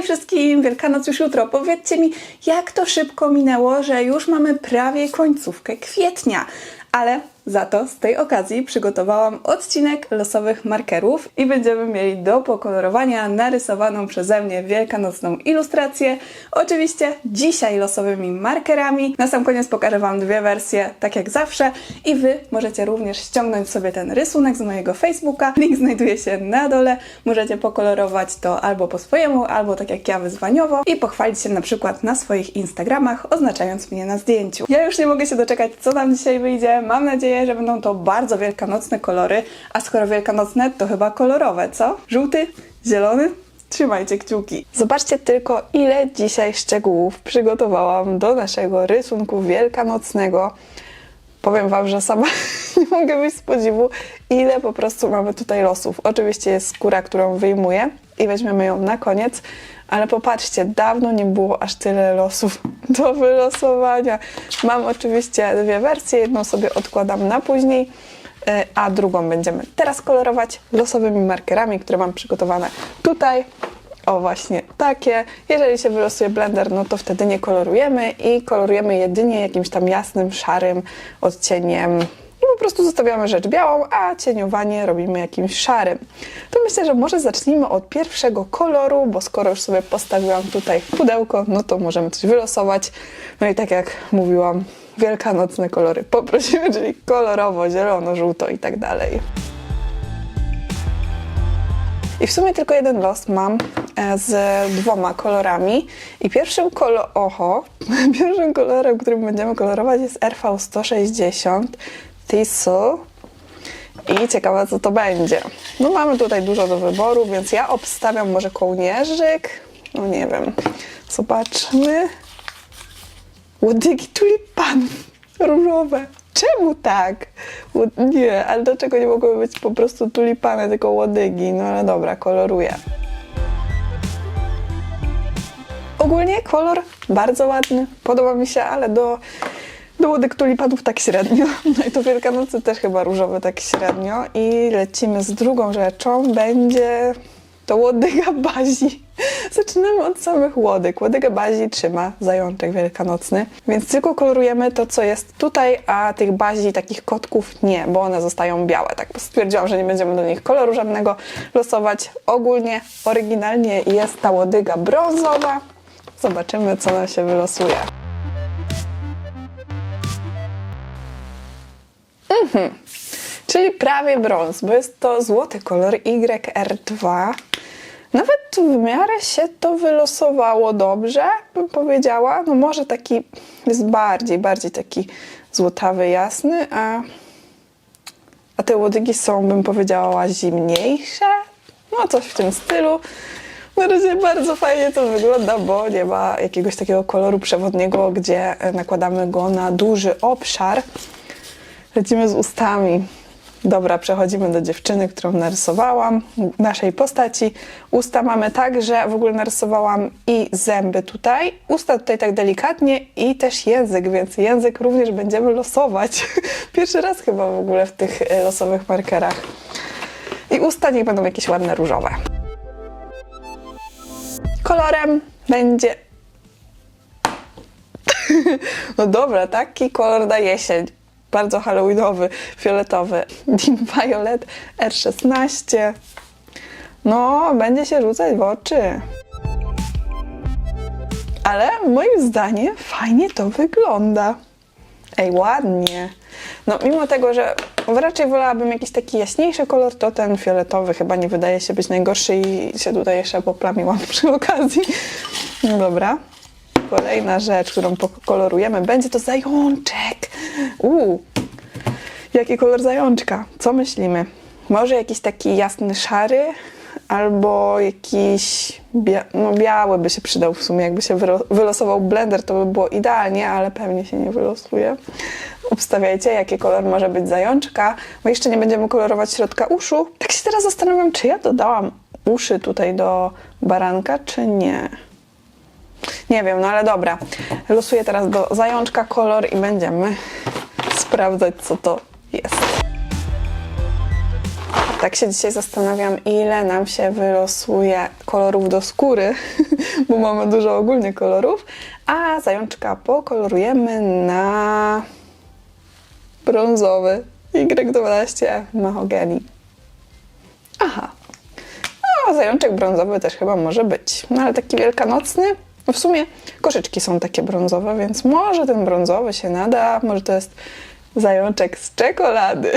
Hej wszystkim, Wielkanoc już jutro. Powiedzcie mi, jak to szybko minęło, że już mamy prawie końcówkę kwietnia. Ale za to z tej okazji przygotowałam odcinek losowych markerów i będziemy mieli do pokolorowania narysowaną przeze mnie wielkanocną ilustrację. Oczywiście dzisiaj losowymi markerami. Na sam koniec pokażę Wam dwie wersje, tak jak zawsze. I Wy możecie również ściągnąć sobie ten rysunek z mojego Facebooka. Link znajduje się na dole. Możecie pokolorować to albo po swojemu, albo tak jak ja wyzwaniowo i pochwalić się na przykład na swoich Instagramach, oznaczając mnie na zdjęciu. Ja już nie mogę się doczekać, co nam dzisiaj wyjdzie. Mam nadzieję, że będą to bardzo wielkanocne kolory, a skoro wielkanocne, to chyba kolorowe, co? Żółty, zielony? Trzymajcie kciuki. Zobaczcie tylko, ile dzisiaj szczegółów przygotowałam do naszego rysunku wielkanocnego. Powiem Wam, że sama nie mogę wyjść z podziwu, ile po prostu mamy tutaj losów. Oczywiście jest skóra, którą wyjmuję i weźmiemy ją na koniec, ale popatrzcie, dawno nie było aż tyle losów do wylosowania. Mam oczywiście dwie wersje, jedną sobie odkładam na później, e, a drugą będziemy teraz kolorować losowymi markerami, które mam przygotowane tutaj. O właśnie takie. Jeżeli się wylosuje blender, no to wtedy nie kolorujemy i kolorujemy jedynie jakimś tam jasnym, szarym odcieniem po prostu zostawiamy rzecz białą, a cieniowanie robimy jakimś szarym. To myślę, że może zacznijmy od pierwszego koloru, bo skoro już sobie postawiłam tutaj pudełko, no to możemy coś wylosować. No i tak jak mówiłam, wielkanocne kolory poprosimy, czyli kolorowo, zielono, żółto i tak dalej. I w sumie tylko jeden los mam e, z dwoma kolorami. I pierwszym kolor, oho, pierwszym kolorem, którym będziemy kolorować jest RV160 Tissue. I ciekawe, co to będzie. No mamy tutaj dużo do wyboru, więc ja obstawiam może kołnierzyk. No nie wiem. Zobaczmy. Łodygi tulipan różowe. Czemu tak? Nie, ale dlaczego nie mogły być po prostu tulipany, tylko łodygi? No ale dobra, koloruję. Ogólnie kolor bardzo ładny, podoba mi się, ale do, do łodyg tulipanów tak średnio. No i to Wielkanocy też chyba różowe tak średnio. I lecimy z drugą rzeczą, będzie to łodyga bazi. Zaczynamy od samych łodyg. Łodyga bazi trzyma zajączek wielkanocny, więc tylko kolorujemy to, co jest tutaj, a tych bazi, takich kotków nie, bo one zostają białe. Tak stwierdziłam, że nie będziemy do nich koloru żadnego losować. Ogólnie, oryginalnie jest ta łodyga brązowa. Zobaczymy, co nam się wylosuje. Mhm. Czyli prawie brąz, bo jest to złoty kolor YR2. Nawet w miarę się to wylosowało dobrze, bym powiedziała. No może taki jest bardziej, bardziej taki złotawy, jasny, a, a te łodygi są, bym powiedziała, zimniejsze. No coś w tym stylu. Na razie bardzo fajnie to wygląda, bo nie ma jakiegoś takiego koloru przewodniego, gdzie nakładamy go na duży obszar. Lecimy z ustami. Dobra, przechodzimy do dziewczyny, którą narysowałam, naszej postaci. Usta mamy tak, że w ogóle narysowałam i zęby tutaj, usta tutaj tak delikatnie i też język, więc język również będziemy losować. Pierwszy raz chyba w ogóle w tych e, losowych markerach. I usta niech będą jakieś ładne różowe. Kolorem będzie no dobra, taki kolor na jesień. Bardzo halloweenowy, fioletowy. Deep Violet R16. No, będzie się rzucać w oczy. Ale moim zdaniem fajnie to wygląda. Ej, ładnie. No, mimo tego, że raczej wolałabym jakiś taki jaśniejszy kolor, to ten fioletowy chyba nie wydaje się być najgorszy i się tutaj jeszcze poplamiłam przy okazji. No dobra. Kolejna rzecz, którą pokolorujemy, będzie to zajączek. Uuu, jaki kolor zajączka? Co myślimy? Może jakiś taki jasny szary, albo jakiś bia no biały by się przydał w sumie. Jakby się wylosował blender, to by było idealnie, ale pewnie się nie wylosuje. Obstawiajcie, jaki kolor może być zajączka, bo jeszcze nie będziemy kolorować środka uszu. Tak się teraz zastanawiam, czy ja dodałam uszy tutaj do baranka, czy nie. Nie wiem, no ale dobra. Losuję teraz do zajączka kolor i będziemy sprawdzać, co to jest. Tak się dzisiaj zastanawiam, ile nam się wylosuje kolorów do skóry, bo mamy dużo ogólnie kolorów, a zajączka pokolorujemy na brązowy Y12 mahogany. Aha. No, zajączek brązowy też chyba może być. No ale taki wielkanocny. W sumie koszyczki są takie brązowe, więc może ten brązowy się nada. Może to jest zajączek z czekolady.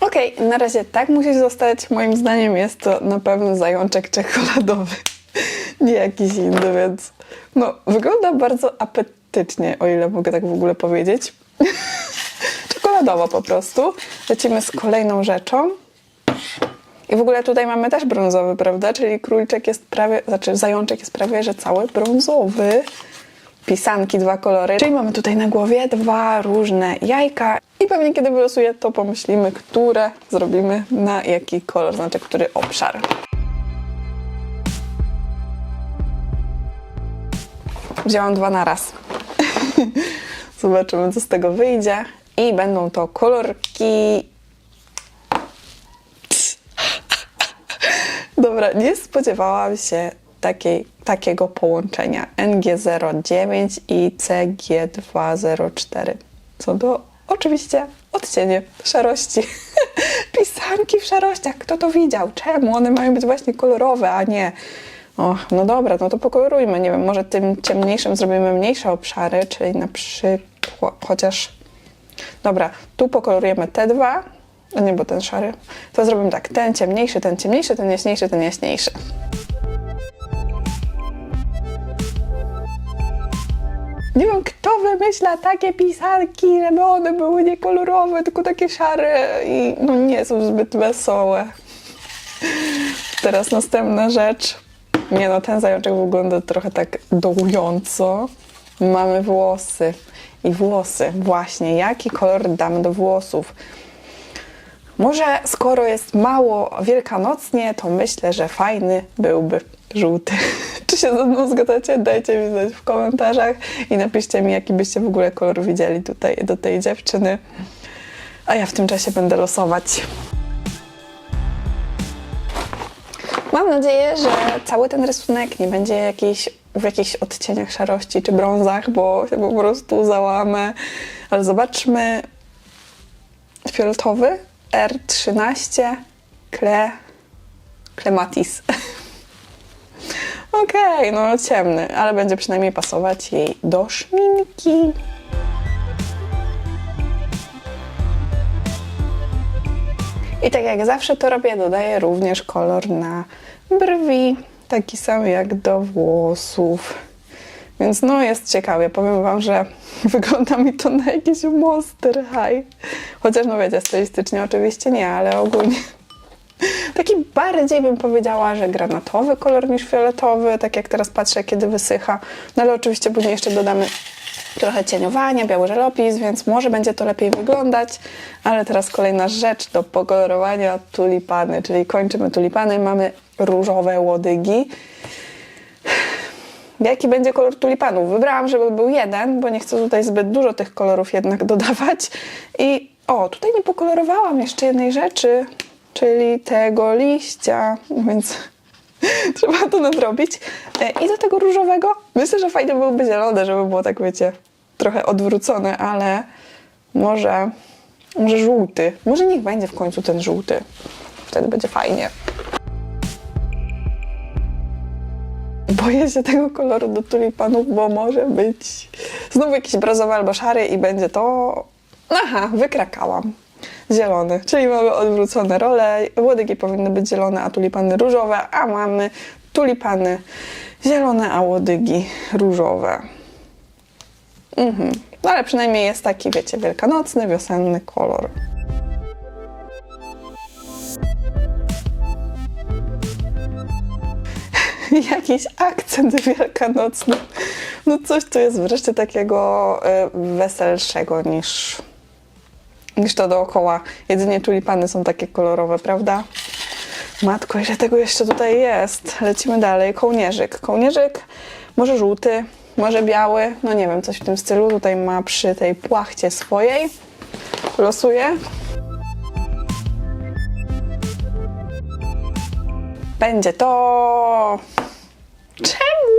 Okej, na razie tak musi zostać. Moim zdaniem jest to na pewno zajączek czekoladowy, nie jakiś inny, więc no, wygląda bardzo apetycznie, o ile mogę tak w ogóle powiedzieć. Czekoladowo po prostu. Lecimy z kolejną rzeczą. I w ogóle tutaj mamy też brązowy, prawda? Czyli króliczek jest prawie, znaczy zajączek jest prawie, że cały brązowy. Pisanki, dwa kolory. Czyli mamy tutaj na głowie dwa różne jajka. I pewnie kiedy wylosuję, to pomyślimy, które zrobimy na jaki kolor, znaczy który obszar. Wzięłam dwa na raz. Zobaczymy, co z tego wyjdzie. I będą to kolorki Dobra, nie spodziewałam się takiej, takiego połączenia NG09 i CG204. Są to oczywiście odcienie szarości. Pisanki w szarościach. Kto to widział? Czemu? One mają być właśnie kolorowe, a nie. O, no dobra, no to pokolorujmy. Nie wiem, może tym ciemniejszym zrobimy mniejsze obszary, czyli na przykład, chociaż Dobra, tu pokolorujemy te dwa, a nie, bo ten szary. To zrobimy tak, ten ciemniejszy, ten ciemniejszy, ten jaśniejszy, ten jaśniejszy. Nie wiem, kto wymyśla takie pisanki, żeby one były nie kolorowe, tylko takie szare i no nie są zbyt wesołe. Teraz następna rzecz. Nie no, ten zajączek wygląda trochę tak dołująco. Mamy włosy. I włosy, właśnie. Jaki kolor damy do włosów? Może skoro jest mało wielkanocnie, to myślę, że fajny byłby żółty. Czy się ze mną zgadzacie? Dajcie mi znać w komentarzach i napiszcie mi, jaki byście w ogóle kolor widzieli tutaj do tej dziewczyny. A ja w tym czasie będę losować. Mam nadzieję, że cały ten rysunek nie będzie jakiś, w jakichś odcieniach szarości czy brązach, bo się po prostu załamę. Ale zobaczmy. Fioletowy R13 Cle... Clematis. Okej, no ciemny, ale będzie przynajmniej pasować jej do szminki. I tak jak zawsze to robię, dodaję również kolor na brwi, taki sam jak do włosów. Więc no jest ciekawie. Powiem wam, że wygląda mi to na jakiś monster high. Chociaż no wiecie, stylistycznie oczywiście nie, ale ogólnie taki bardziej bym powiedziała, że granatowy kolor niż fioletowy, tak jak teraz patrzę, kiedy wysycha. No ale oczywiście później jeszcze dodamy trochę cieniowania, biały żelopis, więc może będzie to lepiej wyglądać. Ale teraz kolejna rzecz do pokolorowania tulipany, czyli kończymy tulipany, mamy różowe łodygi. Jaki będzie kolor tulipanów? Wybrałam, żeby był jeden, bo nie chcę tutaj zbyt dużo tych kolorów jednak dodawać. I o, tutaj nie pokolorowałam jeszcze jednej rzeczy, czyli tego liścia, więc trzeba to nadrobić. E, I do tego różowego myślę, że fajnie byłoby zielone, żeby było tak, wiecie, trochę odwrócone, ale może, może żółty. Może niech będzie w końcu ten żółty. Wtedy będzie fajnie. Boję się tego koloru do tulipanów, bo może być znów jakiś brązowy albo szary i będzie to... Aha, wykrakałam. Zielony, czyli mamy odwrócone role. Łodygi powinny być zielone, a tulipany różowe, a mamy tulipany zielone, a łodygi różowe. Mhm. No ale przynajmniej jest taki, wiecie, wielkanocny, wiosenny kolor. jakiś akcent wielkanocny. No coś tu jest wreszcie takiego y, weselszego niż, niż to dookoła. Jedynie tulipany są takie kolorowe, prawda? Matko, ile tego jeszcze tutaj jest? Lecimy dalej. Kołnierzyk. Kołnierzyk może żółty, może biały, no nie wiem, coś w tym stylu. Tutaj ma przy tej płachcie swojej. Losuję. Będzie to... Czemu?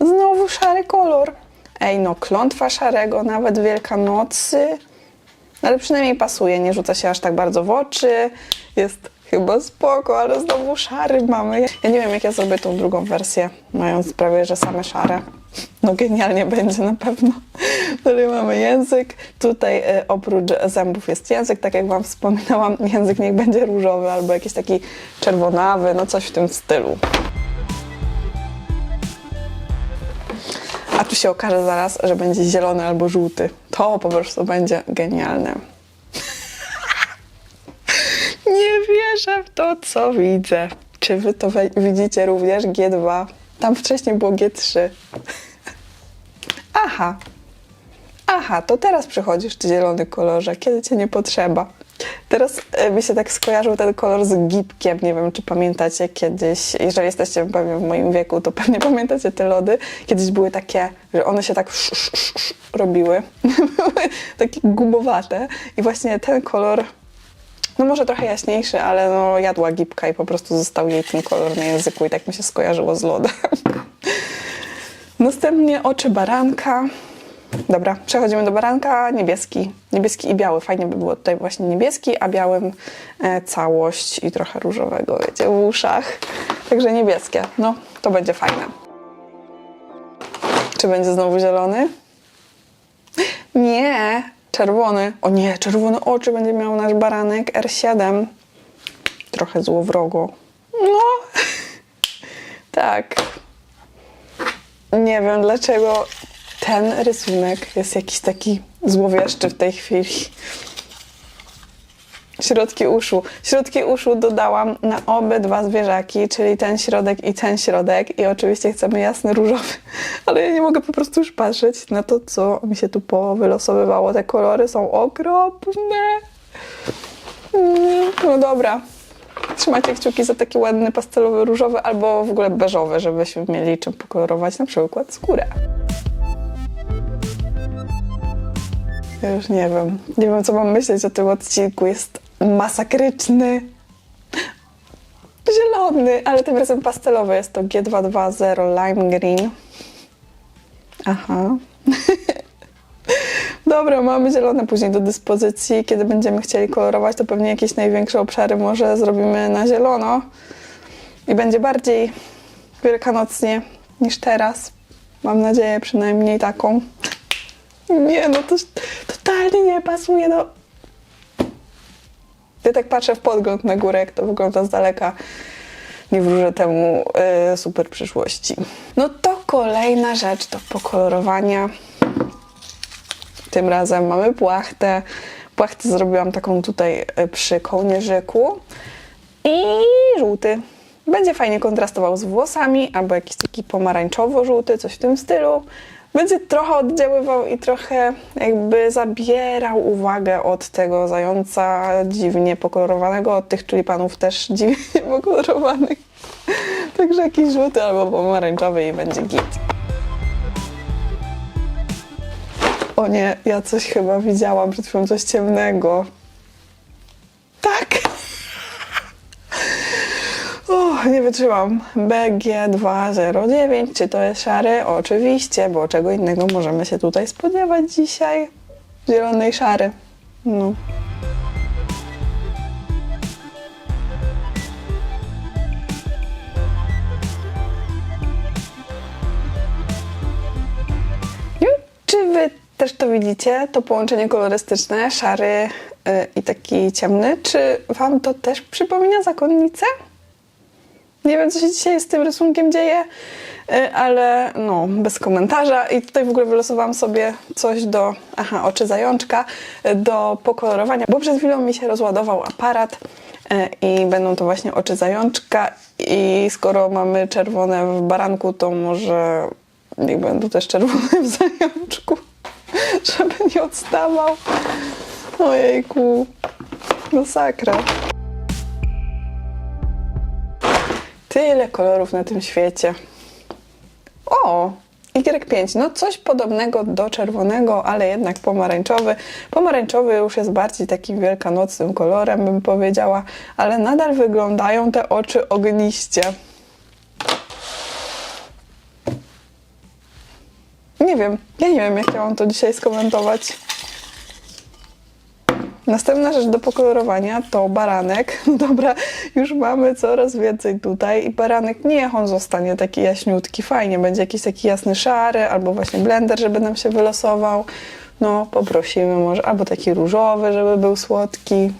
Znowu szary kolor. Ej, no klątwa szarego, nawet Wielkanocy. No, Ale przynajmniej pasuje, nie rzuca się aż tak bardzo w oczy. Jest chyba spoko, ale znowu szary mamy. Ja nie wiem, jak ja zrobię tą drugą wersję, mając prawie, że same szare. No genialnie będzie na pewno. Dalej mamy język. Tutaj e, oprócz zębów jest język, tak jak Wam wspominałam, język niech będzie różowy albo jakiś taki czerwonawy, no coś w tym stylu. Tu się okaże zaraz, że będzie zielony albo żółty. To po prostu będzie genialne. Nie wierzę w to, co widzę. Czy wy to widzicie również? G2. Tam wcześniej było G3. Aha. Aha, to teraz przychodzisz, ty zielony kolorze, kiedy cię nie potrzeba. Teraz e, mi się tak skojarzył ten kolor z gipkiem. Nie wiem, czy pamiętacie kiedyś, jeżeli jesteście pewnie w moim wieku, to pewnie pamiętacie te lody. Kiedyś były takie, że one się tak sz, sz, sz, sz robiły. były takie gumowate. I właśnie ten kolor, no może trochę jaśniejszy, ale no jadła gipka i po prostu został jej ten kolor na języku i tak mi się skojarzyło z lodem. Następnie oczy baranka. Dobra, przechodzimy do baranka. Niebieski. Niebieski i biały. Fajnie by było tutaj właśnie niebieski, a białym e, całość i trochę różowego, wiecie, w uszach. Także niebieskie. No, to będzie fajne. Czy będzie znowu zielony? Nie, czerwony. O nie, czerwone oczy będzie miał nasz baranek R7. Trochę złowrogo. No, tak. Nie wiem dlaczego ten rysunek jest jakiś taki złowieszczy w tej chwili. Środki uszu. Środki uszu dodałam na obydwa zwierzaki, czyli ten środek i ten środek. I oczywiście chcemy jasny różowy, ale ja nie mogę po prostu już patrzeć na to, co mi się tu powylosowywało. Te kolory są okropne. Mm, No dobra. Trzymajcie kciuki za taki ładny pastelowy różowy albo w ogóle beżowy, żebyśmy mieli czym pokolorować na przykład skórę. Ja już nie wiem. Nie wiem, co mam myśleć o tym odcinku. Jest masakryczny. Zielony, ale tym razem pastelowy. Jest to G220 Lime Green. Aha. Dobra, mamy zielone później do dyspozycji. Kiedy będziemy chcieli kolorować, to pewnie jakieś największe obszary może zrobimy na zielono. I będzie bardziej wielkanocnie niż teraz. Mam nadzieję przynajmniej taką. Nie, no to totalnie nie pasuje do... Ja tak patrzę w podgląd na górę, jak to wygląda z daleka. Nie wróżę temu y, super przyszłości. No to kolejna rzecz do pokolorowania. Tym razem mamy płachtę. Płachtę zrobiłam taką tutaj y, przy kołnierzyku. I żółty. Będzie fajnie kontrastował z włosami, albo jakiś taki pomarańczowo-żółty, coś w tym stylu. Będzie trochę oddziaływał i trochę jakby zabierał uwagę od tego zająca dziwnie pokolorowanego, od tych tulipanów też dziwnie pokolorowanych. Także jakiś żółty albo pomarańczowy i będzie git. O nie, ja coś chyba widziałam przed chwilą, coś ciemnego. Tak. O, nie wytrzymam. BG209, czy to jest szary? Oczywiście, bo czego innego możemy się tutaj spodziewać dzisiaj? Zielonej szary. No. Wiem, Czy wy też to widzicie? To połączenie kolorystyczne, szary y, i taki ciemny. Czy wam to też przypomina zakonnicę? Nie wiem, co się dzisiaj z tym rysunkiem dzieje, y, ale no, bez komentarza. I tutaj w ogóle wylosowałam sobie coś do, aha, oczy zajączka, y, do pokolorowania, bo przed chwilą mi się rozładował aparat y, i będą to właśnie oczy zajączka. I skoro mamy czerwone w baranku, to może niech będą też czerwone w zajączku, żeby nie odstawał. Ojejku, masakra. Tyle kolorów na tym świecie. O! Y5, no coś podobnego do czerwonego, ale jednak pomarańczowy. Pomarańczowy już jest bardziej takim wielkanocnym kolorem, bym powiedziała, ale nadal wyglądają te oczy ogniście. Nie wiem, ja nie wiem, jak ja mam to dzisiaj skomentować. Następna rzecz do pokolorowania to baranek. Dobra, już mamy coraz więcej tutaj i baranek niech on zostanie taki jaśniutki, fajnie, będzie jakiś taki jasny szary albo właśnie blender, żeby nam się wylosował. No, poprosimy może, albo taki różowy, żeby był słodki.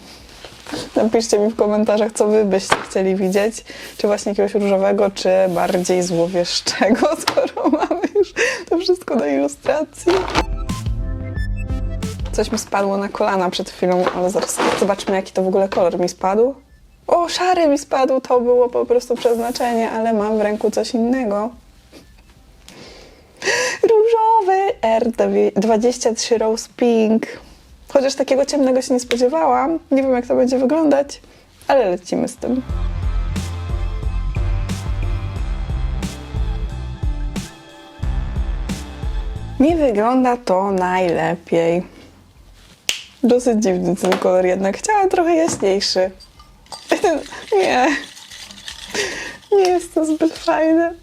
Napiszcie mi w komentarzach, co wy byście chcieli widzieć. Czy właśnie jakiegoś różowego, czy bardziej złowieszczego, skoro mamy już to wszystko do ilustracji. Coś mi spadło na kolana przed chwilą, ale zaraz zobaczmy, jaki to w ogóle kolor mi spadł. O, szary mi spadł, to było po prostu przeznaczenie, ale mam w ręku coś innego. Różowy R23 Rose Pink. Chociaż takiego ciemnego się nie spodziewałam. Nie wiem, jak to będzie wyglądać, ale lecimy z tym. Nie wygląda to najlepiej. Dosyć dziwny ten kolor jednak. Chciałam trochę jaśniejszy. Nie. Nie jest to zbyt fajne.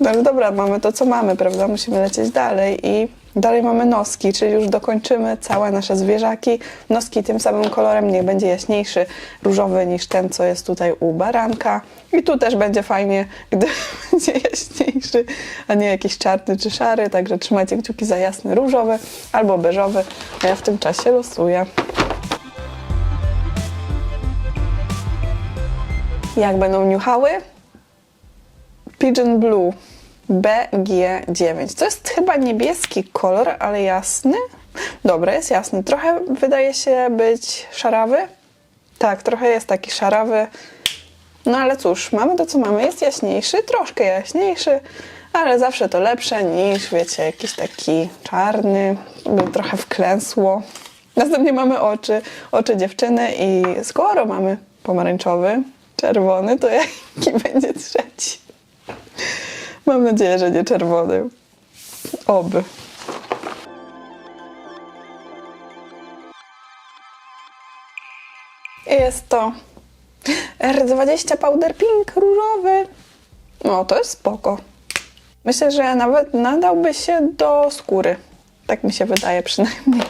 No ale dobra, mamy to, co mamy, prawda? Musimy lecieć dalej i dalej mamy noski, czyli już dokończymy całe nasze zwierzaki. Noski tym samym kolorem niech będzie jaśniejszy, różowy niż ten, co jest tutaj u baranka. I tu też będzie fajnie, gdy będzie jaśniejszy, a nie jakiś czarny czy szary, także trzymajcie kciuki za jasny różowy albo beżowy, a ja w tym czasie losuję. Jak będą niuchały? Pigeon Blue BG9. To jest chyba niebieski kolor, ale jasny. Dobra, jest jasny. Trochę wydaje się być szarawy. Tak, trochę jest taki szarawy. No ale cóż, mamy to co mamy. Jest jaśniejszy, troszkę jaśniejszy, ale zawsze to lepsze niż, wiecie, jakiś taki czarny, by trochę wklęsło. Następnie mamy oczy, oczy dziewczyny i skoro mamy pomarańczowy, czerwony, to jaki będzie trzeci? Mam nadzieję, że nie czerwony. Oby. Jest to R20 Powder Pink różowy. No, to jest spoko. Myślę, że nawet nadałby się do skóry. Tak mi się wydaje przynajmniej.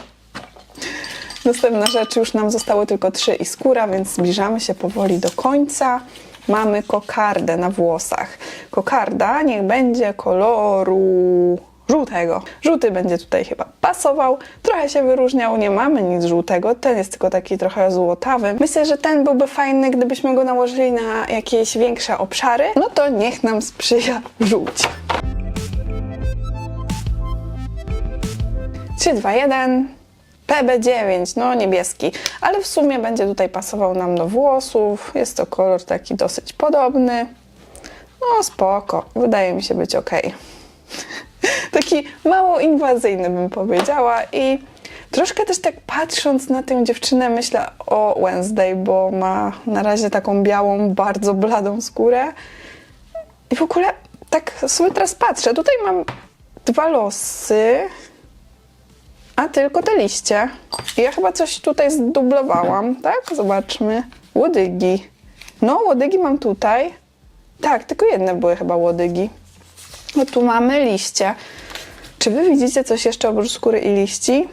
Następna rzecz, już nam zostały tylko trzy i skóra, więc zbliżamy się powoli do końca. Mamy kokardę na włosach. Kokarda niech będzie koloru żółtego. Żółty będzie tutaj chyba pasował. Trochę się wyróżniał, nie mamy nic żółtego. Ten jest tylko taki trochę złotawy. Myślę, że ten byłby fajny, gdybyśmy go nałożyli na jakieś większe obszary. No to niech nam sprzyja żółć. 3, 2, 1. PB9, no niebieski, ale w sumie będzie tutaj pasował nam do włosów. Jest to kolor taki dosyć podobny. No spoko, wydaje mi się być ok. taki mało inwazyjny bym powiedziała i troszkę też tak patrząc na tę dziewczynę myślę o Wednesday, bo ma na razie taką białą, bardzo bladą skórę. I w ogóle tak sobie teraz patrzę, tutaj mam dwa losy, a tylko te liście. Ja chyba coś tutaj zdublowałam, tak? Zobaczmy. Łodygi. No, łodygi mam tutaj. Tak, tylko jedne były chyba łodygi. No tu mamy liście. Czy wy widzicie coś jeszcze oprócz skóry i liści?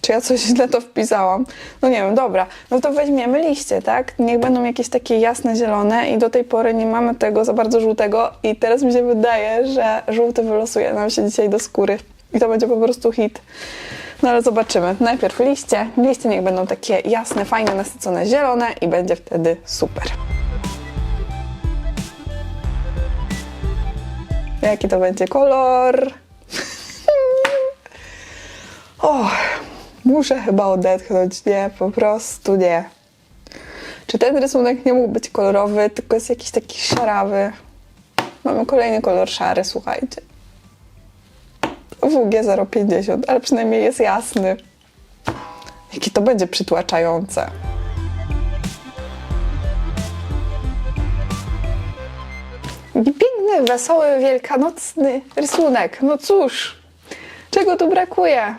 Czy ja coś źle to wpisałam? No nie wiem, dobra. No to weźmiemy liście, tak? Niech będą jakieś takie jasne, zielone i do tej pory nie mamy tego za bardzo żółtego i teraz mi się wydaje, że żółty wylosuje nam się dzisiaj do skóry. I to będzie po prostu hit. No ale zobaczymy. Najpierw liście. Liście niech będą takie jasne, fajne, nasycone, zielone i będzie wtedy super. Jaki to będzie kolor? o, muszę chyba odetchnąć. Nie, po prostu nie. Czy ten rysunek nie mógł być kolorowy, tylko jest jakiś taki szarawy? Mamy kolejny kolor szary, słuchajcie. WG 050, ale przynajmniej jest jasny. Jakie to będzie przytłaczające. Piękny, wesoły, wielkanocny rysunek. No cóż, czego tu brakuje?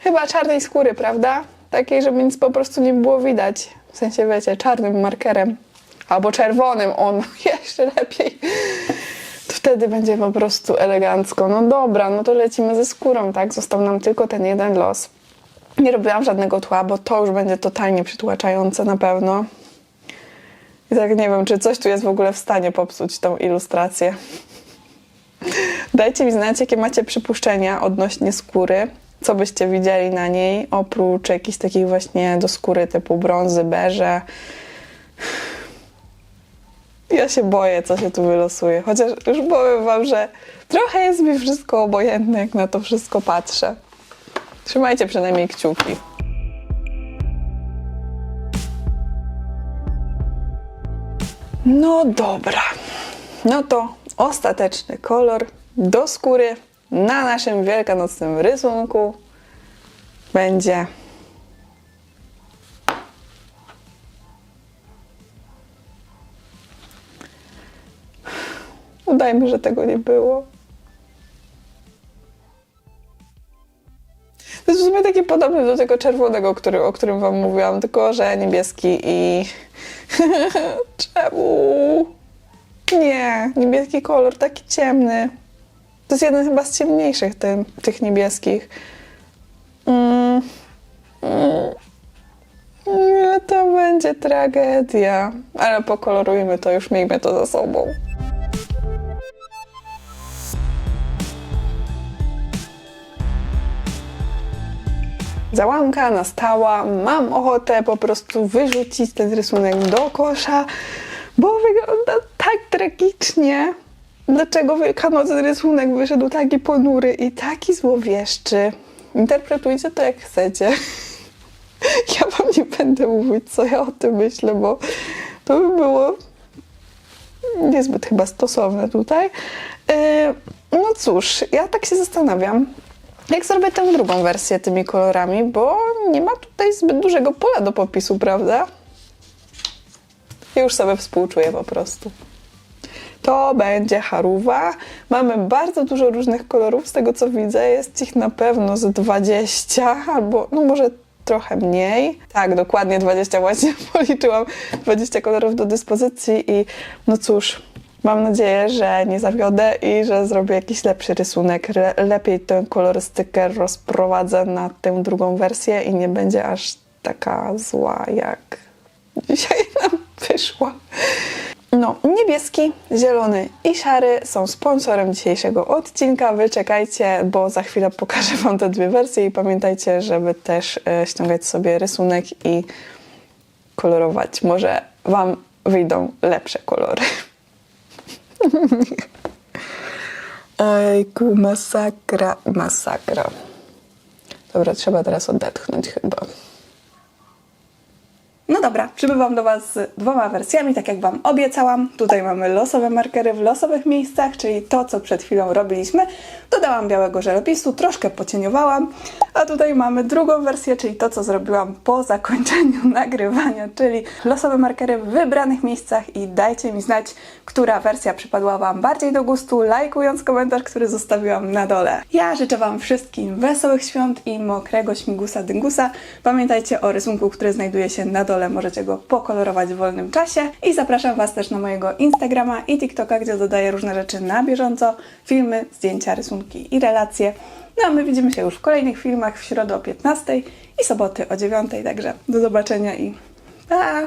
Chyba czarnej skóry, prawda? Takiej, żeby nic po prostu nie było widać. W sensie, wiecie, czarnym markerem. Albo czerwonym, on jeszcze lepiej. Wtedy będzie po prostu elegancko. No dobra, no to lecimy ze skórą, tak? Został nam tylko ten jeden los. Nie robiłam żadnego tła, bo to już będzie totalnie przytłaczające na pewno. I tak nie wiem, czy coś tu jest w ogóle w stanie popsuć tą ilustrację. Dajcie mi znać, jakie macie przypuszczenia odnośnie skóry. Co byście widzieli na niej, oprócz jakichś takich właśnie do skóry typu brązy, beże. Ja się boję, co się tu wylosuje. Chociaż już powiem wam, że trochę jest mi wszystko obojętne, jak na to wszystko patrzę. Trzymajcie przynajmniej kciuki. No dobra. No to ostateczny kolor do skóry na naszym wielkanocnym rysunku będzie Udajmy, że tego nie było. To jest w sumie taki podobny do tego czerwonego, który, o którym wam mówiłam, tylko że niebieski i... Czemu? Nie, niebieski kolor, taki ciemny. To jest jeden chyba z ciemniejszych tych niebieskich. Mm. Mm. Nie, to będzie tragedia. Ale pokolorujmy to, już miejmy to za sobą. Załamka nastała, mam ochotę po prostu wyrzucić ten rysunek do kosza, bo wygląda tak tragicznie. Dlaczego wielkanocny rysunek wyszedł taki ponury i taki złowieszczy? Interpretujcie to jak chcecie. Ja wam nie będę mówić, co ja o tym myślę, bo to by było niezbyt chyba stosowne tutaj. Yy, No cóż, ja tak się zastanawiam, jak zrobię tę drugą wersję tymi kolorami, bo nie ma tutaj zbyt dużego pola do popisu, prawda? Już sobie współczuję po prostu. To będzie haruwa. Mamy bardzo dużo różnych kolorów, z tego co widzę. Jest ich na pewno z 20 albo no może trochę mniej. Tak, dokładnie 20 właśnie policzyłam. 20 kolorów do dyspozycji i no cóż, mam nadzieję, że nie zawiodę i że zrobię jakiś lepszy rysunek. Le lepiej ten kolorystykę rozprowadzę na tę drugą wersję i nie będzie aż taka zła, jak dzisiaj nam wyszła. No, niebieski, zielony i szary są sponsorem dzisiejszego odcinka. Wyczekajcie, bo za chwilę pokażę Wam te dwie wersje i pamiętajcie, żeby też e, ściągać sobie rysunek i kolorować. Może Wam wyjdą lepsze kolory. Ojku, masakra, masakra. Dobra, trzeba teraz odetchnąć chyba. No dobra, przybywam do Was z dwoma wersjami, tak jak Wam obiecałam. Tutaj mamy losowe markery w losowych miejscach, czyli to, co przed chwilą robiliśmy. Dodałam białego żelopisu, troszkę pocieniowałam, a tutaj mamy drugą wersję, czyli to, co zrobiłam po zakończeniu nagrywania, czyli losowe markery w wybranych miejscach i dajcie mi znać, która wersja przypadła Wam bardziej do gustu, lajkując komentarz, który zostawiłam na dole. Ja życzę Wam wszystkim wesołych świąt i mokrego śmigusa dyngusa. Pamiętajcie o rysunku, który znajduje się na dole, możecie go pokolorować w wolnym czasie i zapraszam Was też na mojego Instagrama i TikToka, gdzie dodaję różne rzeczy na bieżąco, filmy, zdjęcia, rysunki i relacje. No a my widzimy się już w kolejnych filmach w środę o 15 i soboty o 9, także do zobaczenia i pa!